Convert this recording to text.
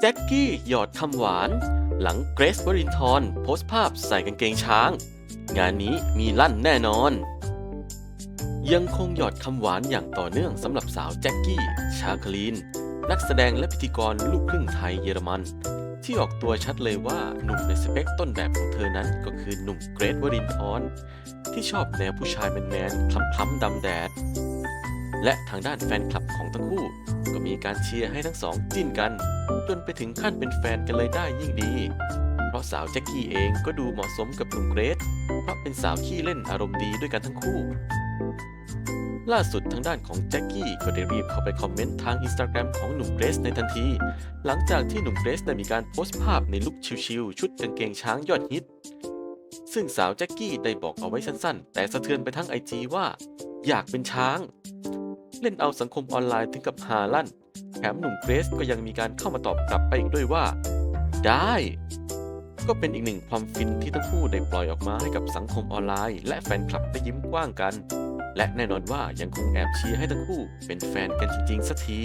แจ็คกี้หยอดคำหวาน หลังเกรซวรินทร์โพสต์ภาพใส่กางเกงช้าง งานนี้มีลั่นแน่นอน ยังคงหยอดคำหวานอย่างต่อเนื่องสำหรับสาวแจ็คกี้ ชาคลีน นักแสดงและพิธีกรลูกครึ่งไทยเยอรมัน ที่ออกตัวชัดเลยว่าหนุ่มในสเปคต้นแบบของเธอนั้นก็คือหนุ่มเกรทวรินทร์ที่ชอบแนวผู้ชายแมนๆคล้ำๆดำแดดและทางด้านแฟนคลับของทั้งคู่ ก็มีการเชียร์ให้ทั้งสองจิ้นกัน จนไปถึงขั้นเป็นแฟนกันเลยได้ยิ่งดี เพราะสาวแจ็คกี้เองก็ดูเหมาะสมกับหนุ่มเกรทเพราะเป็นสาวขี้เล่นอารมณ์ดีด้วยกันทั้งคู่ ล่าสุดทางด้านของแจ็คกี้ก็ได้รีบเข้าไปคอมเมนต์ทางอินสตาแกรมของหนุ่มเกรซในทันที หลังจากที่หนุ่มเกรซได้มีการโพสต์ภาพในลุคชิลๆชุดกางเกงช้างยอดฮิต ซึ่งสาวแจ็คกี้ได้บอกเอาไว้สั้นๆ แต่สะเทือนไปทั้งไอจีว่า อยากเป็นช้าง เล่นเอาสังคมออนไลน์ถึงกับฮาลั่น แถมหนุ่มเกรซก็ยังมีการเข้ามาตอบกลับไปอีกด้วยว่า ได้ ก็เป็นอีกหนึ่งความฟินที่ทั้งคู่ได้ปล่อยออกมาให้กับสังคมออนไลน์ และแฟนคลับได้ยิ้มกว้างกัน และแน่นอนว่ายังคงแอบเชียร์ให้ทั้งคู่เป็นแฟนกันจริงๆสักที